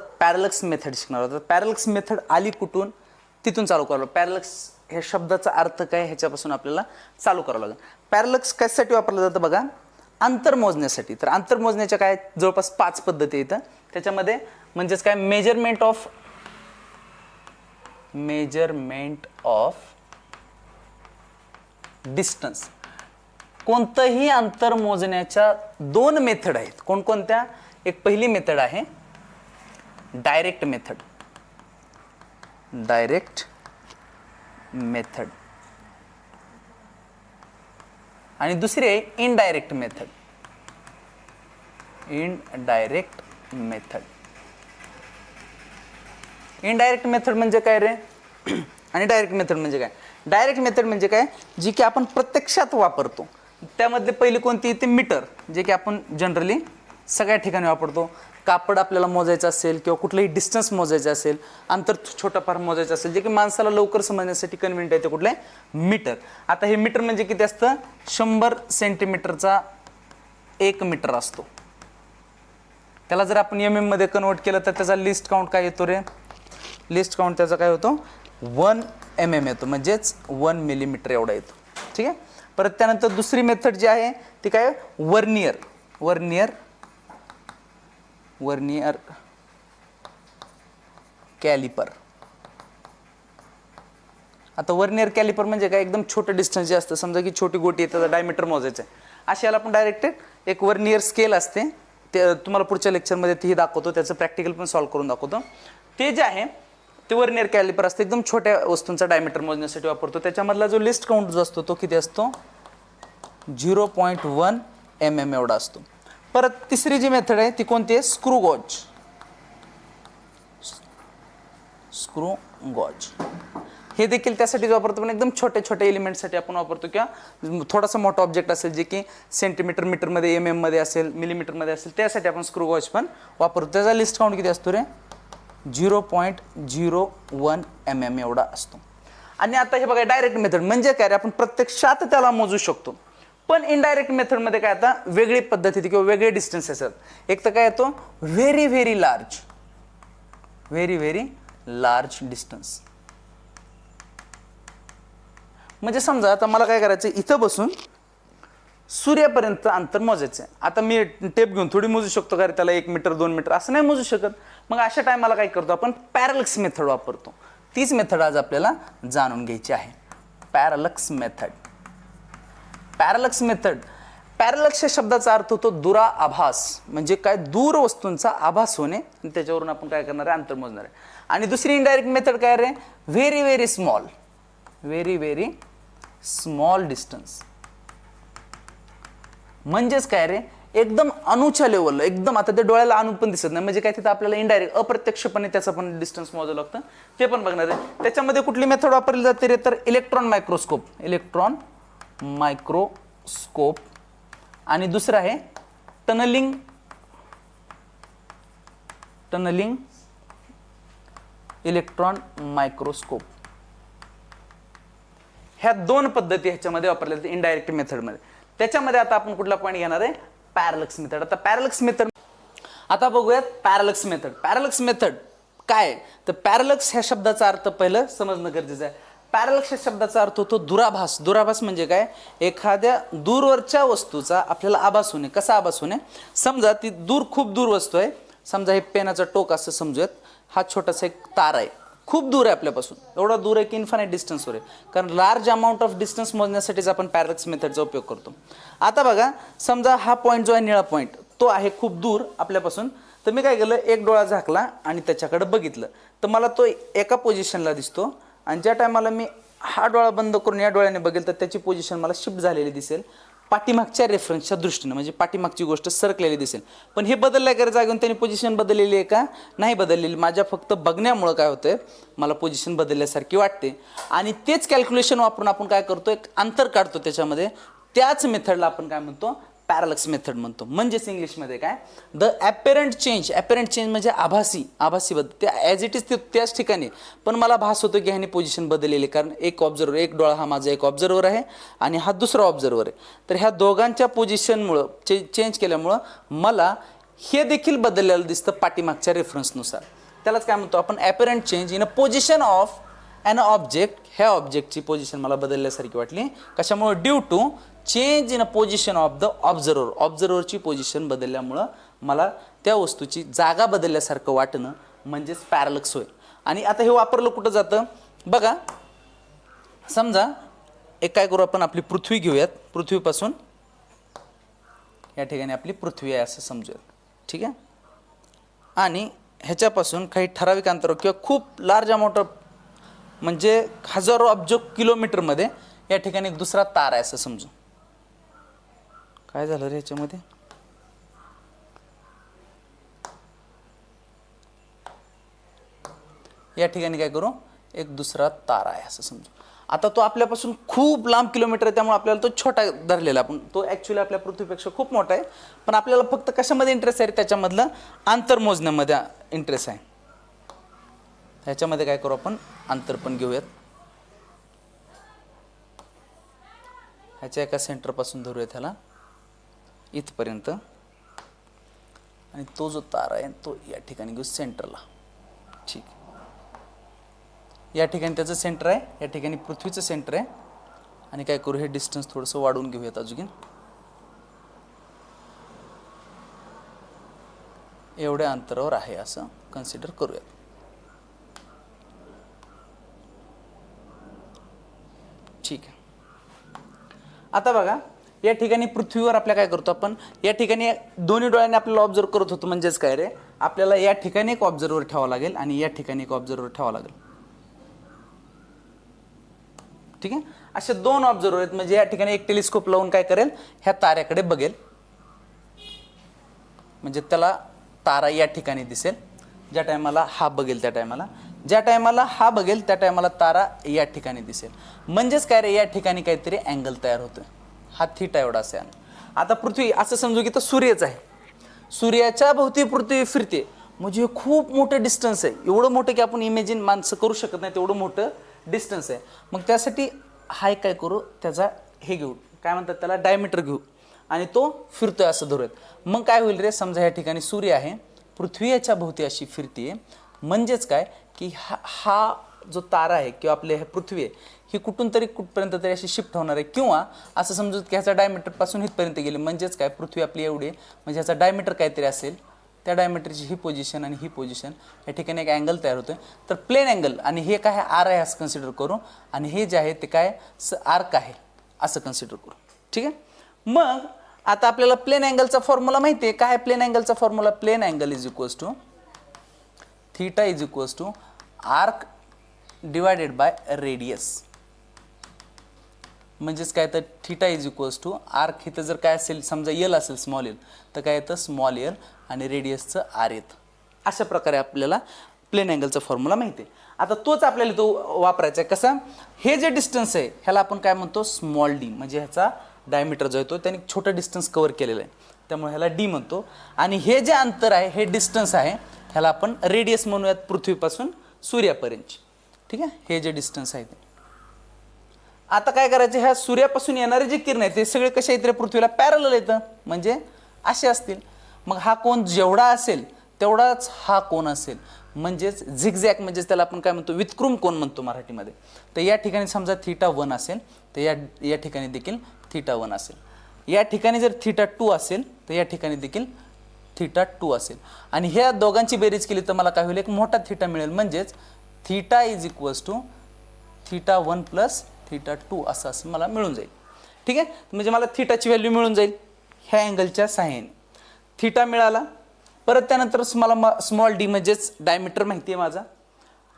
पॅरलक्स method शिकणार होतो. पॅरलक्स method आली कुठून? तिथून चालू करावं पॅरलक्स ह्या शब्दाचा अर्थ काय ह्याच्यापासून आपल्याला चालू करावं लागेल. पॅरलक्स कशासाठी वापरलं जातं बघा? अंतर मोजण्यासाठी. तर अंतर मोजण्याच्या काय जवळपास पाच पद्धती इथं त्याच्यामध्ये म्हणजेच काय? Measurement of measurement of distance कोणतंही अंतर मोजण्याच्या दोन मेथड आहेत. कोणकोणत्या? एक पहिली मेथड आहे. Direct method. Direct method. आणि दुसरी आहे indirect method indirect method indirect method म्हणजे काय रे? आणि डायरेक्ट मेथड म्हणजे काय? डायरेक्ट मेथड म्हणजे काय? जी की आपण प्रत्यक्षात वापरतो. त्यामधले पहिली कोणती? येते मीटर जे की आपण जनरली सगळ्या ठिकाणी वापरतो. कापड आपल्याला मोजायचं असेल किंवा कुठलंही डिस्टन्स मोजायचं असेल अंतर छोटंफार मोजायचं असेल जे की माणसाला लवकर समजण्यासाठी कन्व्हिनियंट आहे ते कुठलं? आहे मीटर. आता हे मीटर म्हणजे किती असतं? शंभर सेंटीमीटरचा एक मीटर असतो. त्याला जर आपण एम एममध्ये कन्वर्ट केलं तर त्याचा लिस्ट काउंट काय येतो रे? लिस्ट काउंट त्याचा काय होतो? वन एम एम येतो. म्हणजेच वन मिलीमीटर एवढा येतो. ठीक आहे? परत त्यानंतर दुसरी मेथड जी आहे ती काय? Vernier vernier vernier caliper. आता वर्नियर कॅलिपर म्हणजे काय? एकदम छोटं डिस्टन्स जे असतं समजा की छोटी गोटी आहे त्याचा डायमीटर मोजायचं आहे. अशी याला आपण डायरेक्ट एक वर्नियर स्केल असते. ते तुम्हाला पुढच्या लेक्चरमध्ये तेही दाखवतो त्याचं प्रॅक्टिकल पण सॉल्व्ह करून दाखवतो. ते जे आहे ते वर्नियर कॅलिपर असतं. एकदम छोट्या वस्तूंचा डायमीटर मोजण्यासाठी वापरतो. त्याच्यामधला जो लिस्ट काउंट जो असतो तो किती असतो? Zero point one M M एवढा असतो. परत तिसरी जी मेथड आहे ती कोणती आहे? स्क्रू गॉज स्क्रू गॉज हे देखील त्यासाठी वापरतो पण एकदम छोट्या छोट्या एलिमेंटसाठी आपण वापरतो. किंवा थोडासा मोठा ऑब्जेक्ट असेल जे की सेंटीमीटर मीटरमध्ये एम एममध्ये असेल मिलीमीटरमध्ये असेल त्यासाठी आपण स्क्रू गॉज पण वापरतो. त्याचा लिस्ट काउंट किती असतो रे? Zero point zero one M M एवढा असतो. आणि आता हे बघा डायरेक्ट मेथड म्हणजे काय रे? आपण प्रत्यक्षात त्याला मोजू शकतो. पण इनडायरेक्ट मेथडमध्ये काय आता वेगळी पद्धती किंवा वेगळे डिस्टन्स असतात. एक तर काय येतो? Very very large very very large distance म्हणजे समजा आता मला काय करायचं इथं बसून सूर्यापर्यंत अंतर मोजायचं आहे आता मी टेप घेऊन थोडी मोजू शकतो का रे? त्याला एक मीटर दोन मीटर असं नाही मोजू शकत. मग अशा टायमाला काय करतो आपण? पॅरलक्स मेथड वापरतो. तीच मेथड आज आपल्याला जाणून घ्यायची आहे. पॅरलक्स मेथड पॅरलक्स मेथड. पॅरलक्स या शब्दाचा अर्थ होतो दुरा आभास म्हणजे काय दूर वस्तूंचा आभास होणे. आणि त्याच्यावरून आपण काय करणार आहे? अंतर मोजणार आहे. आणि दुसरी इनडायरेक्ट मेथड काय रे? Very very small very very small distance म्हणजेच काय रे? एकदम अणूच्या लेवलला एकदम आता ते डोळ्याला अणू पण दिसत नाही. म्हणजे काय तिथं आपल्याला इनडायरेक्ट अप्रत्यक्षपणे त्याचं पण डिस्टन्स मोजावं लागतं. ते पण बघणार आहे. त्याच्यामध्ये कुठली मेथड वापरली जाते रे? तर इलेक्ट्रॉन मायक्रोस्कोप इलेक्ट्रॉन मायक्रोस्कोप आणि दुसरं आहे टनलिंग टनलिंग इलेक्ट्रॉन मायक्रोस्कोप ह्या दोन पद्धती ह्याच्यामध्ये वापरल्या जातात इनडायरेक्ट मेथडमध्ये त्याच्यामध्ये आता आपण कुठला पॉईंट घेणार आहे? पॅरलक्स मेथड आता पॅरलक्स मेथड आता बघूयात पॅरलक्स मेथड पॅरलक्स मेथड काय? तर पॅरलक्स ह्या शब्दाचा अर्थ पहिलं समजणं गरजेचं आहे. पॅरलक्स शब्दाचा अर्थ होतो दुराभास. दुराभास म्हणजे काय? एखाद्या दूरवरच्या वस्तूचा आपल्याला आभास होणे. कसा आभास होणे? समजा ती दूर खूप दूर वस्तू आहे. समजा हे पेनाचं टोक असं समजूयात. हा छोटासा एक तार आहे. खूप दूर आहे आपल्यापासून. एवढा दूर आहे की इन्फानाईट डिस्टन्सवर आहे. कारण लार्ज अमाऊंट ऑफ डिस्टन्स मोजण्यासाठीच आपण पॅरलक्स मेथडचा उपयोग करतो. आता बघा समजा हा पॉईंट जो आहे निळा पॉईंट तो आहे खूप दूर आपल्यापासून. तर मी काय केलं? एक डोळा झाकला आणि त्याच्याकडे बघितलं. तर मला तो एका पोझिशनला दिसतो. आणि ज्या टायमाला मी हा डोळा बंद करून या डोळ्याने बघेल तर त्याची पोझिशन मला शिफ्ट झालेली दिसेल. पाठीमागच्या रेफरन्सच्या दृष्टीनं म्हणजे पाठीमागची गोष्ट सरकलेली दिसेल. पण हे बदलल्या गरज जागून त्यांनी पोझिशन बदललेली आहे का? नाही बदललेली. माझ्या फक्त बघण्यामुळं काय होतंय मला पोझिशन बदलल्यासारखी वाटते. आणि तेच कॅल्क्युलेशन वापरून आपण काय करतो एक अंतर काढतो त्याच्यामध्ये. त्याच मेथडला आपण काय म्हणतो पॅरलक्स मेथड म्हणतो. म्हणजेच इंग्लिशमध्ये काय? The apparent change apparent change म्हणजे आभासी आभासी बदल त्या ॲज इट इज ते त्याच ठिकाणी. पण मला भास होतो की ह्याने पोझिशन बदललेली. कारण एक ऑब्झर्वर एक डोळा हा माझा एक ऑब्झर्वर आहे आणि हा दुसरा ऑब्झर्वर आहे. तर ह्या दोघांच्या पोझिशनमुळं चे चेंज केल्यामुळं मला हे देखील बदललेलं दिसतं पाठीमागच्या रेफरन्सनुसार त्यालाच काय म्हणतो आपण? Apparent change in a position of an object ह्या ऑब्जेक्टची पोझिशन मला बदलल्यासारखी वाटली. कशामुळे? Due to change in a position of the observer ऑब्झर्वरची position बदलल्यामुळं मला त्या वस्तूची जागा बदलल्यासारखं वाटणं म्हणजेच पॅरलक्स होईल आणि आता हे वापरलं कुठं जातं? बघा. समजा एक काय करू आपण? आपली पृथ्वी घेऊयात. पृथ्वीपासून या ठिकाणी आपली पृथ्वी आहे असं समजूयात ठीक आहे? आणि ह्याच्यापासून काही ठराविक अंतरावर किंवा खूप लार्ज अमाऊंट ऑफ म्हणजे हजारो अब्ज किलोमीटरमध्ये या ठिकाणी एक दुसरा तार आहे असं समजू. काय झालं रे याच्यामध्ये? या ठिकाणी काय करू? एक दुसरा तारा आहे असं समजू. आता तो आपल्यापासून खूप लांब किलोमीटर आहे त्यामुळे आपल्याला तो छोटा धरलेला आपण तो ॲक्च्युली आपल्या पृथ्वीपेक्षा खूप मोठा आहे. पण आपल्याला फक्त कशामध्ये इंटरेस्ट आहे त्याच्यामधलं अंतर मोजण्यामध्ये इंटरेस्ट आहे. ह्याच्यामध्ये काय करू आपण? अंतर पण घेऊयात. ह्याच्या एका सेंटरपासून धरूयात ह्याला. इथपर्यंत. आणि तो जो तारा आहे तो या ठिकाणी घेऊ सेंटरला ठीक. या ठिकाणी त्याचं सेंटर आहे या ठिकाणी पृथ्वीचं सेंटर आहे. आणि काय करू हे डिस्टन्स थोडंसं वाढवून घेऊयात अजून. एवढ्या अंतरावर आहे असं कन्सिडर करूयात ठीक आहे आता बघा या ठिकाणी पृथ्वीवर आपल्या काय करतो आपण? या ठिकाणी दोन्ही डोळ्यांनी आपल्याला ऑब्झर्व करत होतो म्हणजेच काय रे? आपल्याला या ठिकाणी एक ऑब्झर्वर ठेवावं लागेल आणि या ठिकाणी एक ऑब्झर्वर ठेवावं लागेल. ठीक आहे? असे दोन ऑब्झर्वर आहेत म्हणजे या ठिकाणी एक टेलिस्कोप लावून काय करेल? ह्या ताऱ्याकडे बघेल. म्हणजे त्याला तारा या ठिकाणी दिसेल. ज्या टायमाला हा बघेल त्या टायमाला ज्या टायमाला हा बघेल त्या टायमाला तारा या ठिकाणी दिसेल. म्हणजेच काय रे या ठिकाणी काहीतरी अँगल तयार होतं हा थिटा एवढा असेल. आता पृथ्वी असं समजू की तर सूर्यच आहे. सूर्याच्या भोवती पृथ्वी फिरते. म्हणजे हे खूप मोठं डिस्टन्स आहे. एवढं मोठं की आपण इमेजिन माणसं करू शकत नाही तेवढं मोठं डिस्टन्स आहे. मग त्यासाठी हाय काय करू त्याचा हे घेऊ. काय म्हणतात त्याला? डायमीटर घेऊ. आणि तो फिरतोय असं धरूयात. मग काय होईल रे समजा या ठिकाणी सूर्य आहे. पृथ्वी याच्या भोवती अशी फिरते म्हणजेच काय? की हा हा जो तारा आहे किंवा आपली हे पृथ्वी आहे ही कुठून तरी कुठपर्यंत तरी अशी शिफ्ट होणार आहे. किंवा असं समजू की ह्याचा डायमीटरपासून इथपर्यंत गेली. म्हणजेच काय? पृथ्वी आपली एवढी आहे. म्हणजे ह्याचा डायमीटर काहीतरी असेल. त्या डायमीटरची ही पोझिशन आणि ही पोझिशन या ठिकाणी एक अँगल तयार होतो तर प्लेन अँगल आणि हे काय आर आहे असं कन्सिडर करू. आणि हे जे आहे ते काय? स आर्क आहे असं कन्सिडर करू. ठीक आहे? मग आता आपल्याला प्लेन अँगलचा फॉर्म्युला माहिती आहे. काय plane अँगलचा formula plane angle is equals to theta is equals to arc divided by radius म्हणजेच काय तर theta is equals to arc इथं जर काय असेल समजा यल असेल स्मॉल यल तर काय येतं? स्मॉल यल आणि रेडियसचं आर येतं. अशा प्रकारे आपल्याला प्लेन अँगलचा फॉर्म्युला माहिती आहे. आता तोच आपल्याला तो वापरायचा आहे. कसा? हे जे डिस्टन्स आहे ह्याला आपण काय म्हणतो? स्मॉल डी म्हणजे ह्याचा डायमीटर जो आहे तो त्याने छोटा डिस्टन्स कव्हर केलेला आहे. त्यामुळे ह्याला डी म्हणतो. आणि हे जे अंतर आहे हे डिस्टन्स आहे ह्याला आपण रेडियस म्हणूयात पृथ्वीपासून सूर्यापर्यंत. ठीक आहे? हे जे डिस्टन्स आहे ते. आता काय करायचं? ह्या सूर्यापासून येणारे जे किरण आहेत ते सगळे कसे आहेत पृथ्वीला पॅरल येतं म्हणजे असे असतील. मग हा कोण जेवढा असेल तेवढाच हा कोण असेल. म्हणजेच झिगझॅक म्हणजेच त्याला आपण काय म्हणतो? विक्रुम कोण म्हणतो मराठीमध्ये. तर या ठिकाणी समजा थिटा वन असेल तर या या ठिकाणी देखील थिटा वन असेल. या ठिकाणी जर थिटा टू असेल तर या ठिकाणी देखील थिटा टू असेल. आणि ह्या दोघांची बेरीज केली तर मला काय होईल? एक मोठा थिटा मिळेल. म्हणजेच theta is equals to theta one plus theta two असं असं मला मिळून जाईल. ठीक आहे? म्हणजे मला थिटाची व्हॅल्यू मिळून जाईल. ह्या अँगलच्या सहाय्याने थिटा मिळाला. परत त्यानंतर मला म स्मॉल डी म्हणजेच डायमीटर माहिती आहे माझा.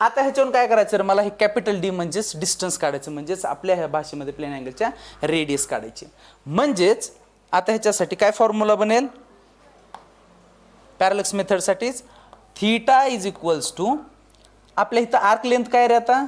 आता ह्याच्यावरून काय करायचं मला हे कॅपिटल डी म्हणजेच डिस्टन्स काढायचं म्हणजेच आपल्या ह्या भाषेमध्ये प्लेन अँगलच्या रेडियस काढायची म्हणजेच आता ह्याच्यासाठी काय फॉर्म्युला बनेल? पॅरलक्स मेथडसाठीच थीटा इज इक्वल्स टू आपल्या इथं आर्क लेंथ काय रे आता?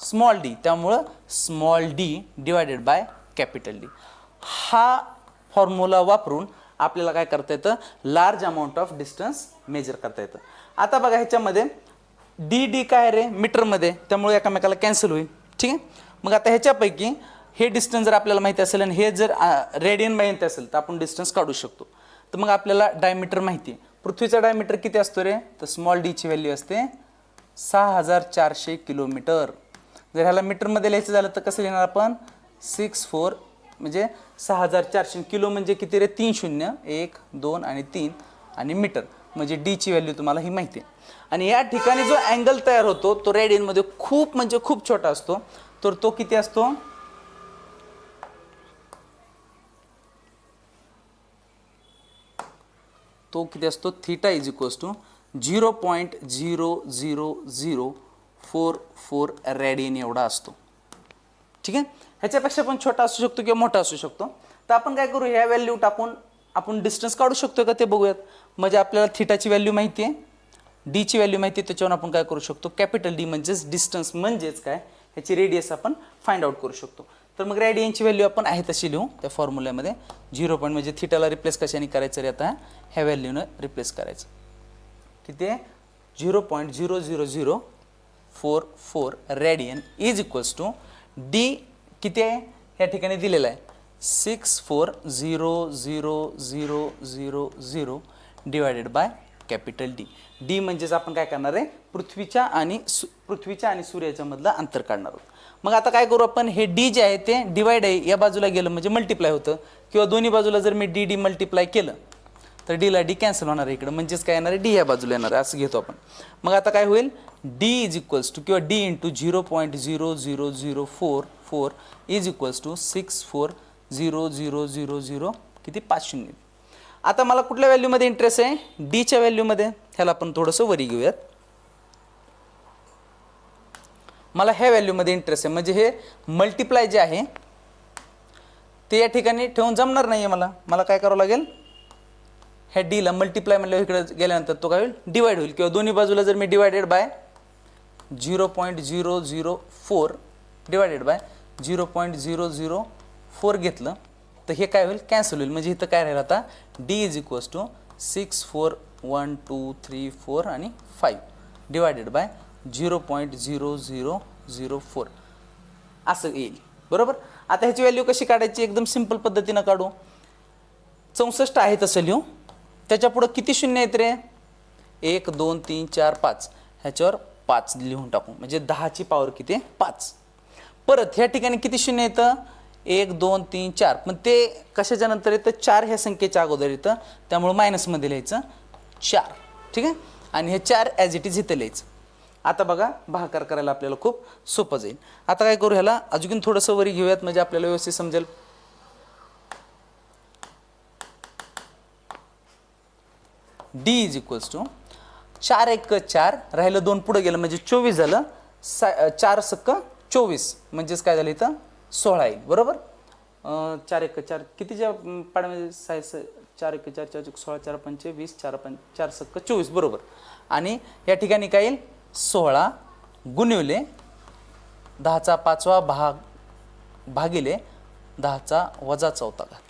Small D. त्यामुळं small D divided by capital D. हा फॉर्म्युला वापरून आपल्याला काय करता येतं? Large amount of distance measure करता येतं. आता बघा ह्याच्यामध्ये डी डी काय रे? मीटरमध्ये. त्यामुळे एकामेकाला कॅन्सल होईल. ठीक आहे? मग आता ह्याच्यापैकी हे डिस्टन्स जर आपल्याला माहिती असेल आणि हे जर रेडियन माहिती असेल तर आपण डिस्टन्स काढू शकतो. तर मग आपल्याला डायमीटर माहिती आहे. पृथ्वीचा डायमीटर किती असतो रे? तर स्मॉल डीची व्हॅल्यू असते सहा हजार चारशे किलोमीटर जर ह्याला मीटरमध्ये लिहायचं झालं तर कसं लिहिणार आपण? सिक्स फोर म्हणजे सहा हजार चारशे किलो म्हणजे किती रे? तीन शून्य एक दोन आणि तीन आणि मीटर म्हणजे डीची व्हॅल्यू तुम्हाला ही माहिती आहे. आणि या ठिकाणी जो अँगल तयार होतो तो रेडियनमध्ये खूप म्हणजे खूप छोटा असतो. तर तो किती असतो? तो किती असतो? Theta is equals to zero point zero zero zero four four radian एवढा असतो. ठीक आहे? ह्याच्यापेक्षा पण छोटा असू शकतो किंवा मोठा असू शकतो. तर आपण काय करू? ह्या व्हॅल्यू टाकून आपण डिस्टन्स काढू शकतो का ते बघूयात. म्हणजे आपल्याला थिटाची व्हॅल्यू माहिती आहे. डीची व्हॅल्यू माहिती आहे त्याच्यावर आपण काय करू शकतो? कॅपिटल डी म्हणजेच डिस्टन्स म्हणजेच काय? ह्याची रेडियस आपण फाइंड आउट करू शकतो. तर मग रॅडियनची व्हॅल्यू आपण आहे तशी लिहू त्या फॉर्म्युल्यामध्ये झिरो पॉईंट म्हणजे थिटाला रिप्लेस कशाने करायचं रे आता? ह्या व्हॅल्यूनं रिप्लेस करायचं. किती आहे? Zero point zero zero zero four four radian is equals to D किती आहे? या ठिकाणी दिलेलं आहे. Six four zero zero zero zero zero divided by capital D. D म्हणजेच आपण काय करणार आहे? पृथ्वीच्या आणि सु पृथ्वीच्या आणि सूर्याच्या मधलं अंतर काढणार आहोत. मग आता काय करू आपण? हे डी जे आहे ते डिवाइड आहे या बाजूला गेलं म्हणजे मल्टिप्लाय होतं. किंवा दोन्ही बाजूला जर मी डी डी मल्टिप्लाय केलं तर डीला डी कॅन्सल होणार आहे इकडं. म्हणजेच काय येणार आहे? डी या बाजूला येणार आहे. असं घेतो आपण. मग आता काय होईल? डी इज इक्वल्स टू किंवा D into zero point zero zero zero four four is equals to six four zero zero zero zero किती? पाच शून्य. आता मला कुठल्या व्हॅल्यूमध्ये इंटरेस्ट आहे? डीच्या व्हॅल्यूमध्ये ह्याला आपण थोडंसं वरी घेऊयात. मला ह्या व्हॅल्यूमध्ये इंटरेस्ट आहे. म्हणजे हे मल्टिप्लाय जे आहे ते या ठिकाणी ठेवून जमणार नाही आहे मला. मला काय करावं लागेल? ह्या डीला मल्टिप्लाय म्हणल्यावर इकडे गेल्यानंतर तो काय होईल? डिवाइड होईल. किंवा दोन्ही बाजूला जर मी divided by zero point zero zero four divided by zero point zero zero four घेतलं तर हे काय होईल? कॅन्सल होईल. म्हणजे इथं काय राहील आता? D is equals to six four one two three four आणि five divided by zero point zero zero zero four असं येईल. बरोबर? आता ह्याची व्हॅल्यू कशी काढायची? एकदम सिंपल पद्धतीनं काढू. चौसष्ट आहे तसं लिहू. त्याच्यापुढं किती शून्य आहेत रे? एक दोन तीन चार पाच. ह्याच्यावर पाच लिहून टाकू. म्हणजे दहाची पॉवर किती? पाच. परत ह्या ठिकाणी किती शून्य येतं? एक दोन तीन चार. पण ते कशाच्या नंतर येतं? चार ह्या संख्येच्या अगोदर येतं. त्यामुळं मायनसमध्ये लिहायचं चार. ठीक आहे? आणि हे चार ॲज इट इज इथं लिहायचं. आता बघा भाकार करायला आपल्याला खूप सोपं जाईल. आता काय करू ह्याला? अजून थोडंसं वरी घेऊयात म्हणजे आपल्याला व्यवस्थित समजेल. डी इज इक्वल्स टू चार एक चार राहिलं दोन पुढं गेलं म्हणजे चोवीस झालं. सा चार सक्क चोवीस. म्हणजेच काय झालं इथं? सोळा येईल बरोबर? चार एक चार कितीच्या अं, पाड्यामध्ये साय स- चार एक चार चार सोळा चार पंचे वीस चार पं चार सक्क चोवीस बरोबर. आणि या ठिकाणी काय येईल? सोळा गुणिवले दहाचा पाचवा भाग भागिले दहाचा वजा चौथा घात.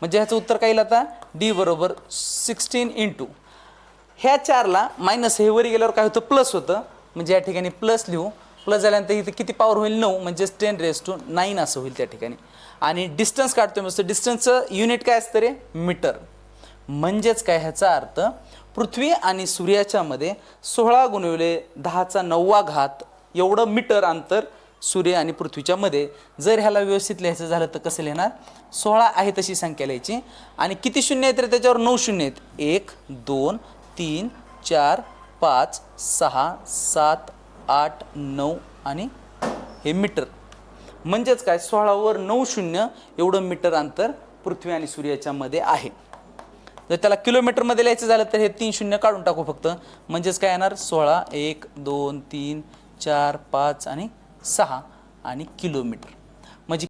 म्हणजे ह्याचं उत्तर काय येईल आता? डी बरोबर सिक्स्टीन इंटू. ह्या चारला मायनस हे वरी गेल्यावर काय होतं? प्लस होतं. म्हणजे या ठिकाणी प्लस लिहू. प्लस झाल्यानंतर इथे किती पॉवर होईल? नऊ म्हणजेच टेन रेस टू नाईन असं होईल त्या ठिकाणी. आणि डिस्टन्स काढतोय मस्त. डिस्टन्सचं युनिट काय असतं रे? मीटर म्हणजेच काय? ह्याचा अर्थ पृथ्वी आणि सूर्याच्या मध्ये सोळा गुणवले दहाचा नववा घात एवढं मीटर अंतर सूर्य आणि पृथ्वीच्या मध्ये. जर ह्याला व्यवस्थित लिहायचं झालं तर कसं लिहिणार? सोळा आहे तशी संख्या लिहायची. आणि किती शून्य आहेत रे त्याच्यावर? नऊ शून्य आहेत. एक दोन तीन चार पाच सहा सात आठ नऊ आणि हे मीटर. म्हणजेच काय? सोळावर नऊ शून्य एवढं मीटर अंतर पृथ्वी आणि सूर्याच्या मध्ये आहे. जर त्याला किलोमीटरमध्ये लिहायचं झालं तर हे तीन शून्य काढून टाकू फक्त. म्हणजेच काय येणार? सोळा एक दोन तीन चार पाच आणि सहा आणि किलोमीटर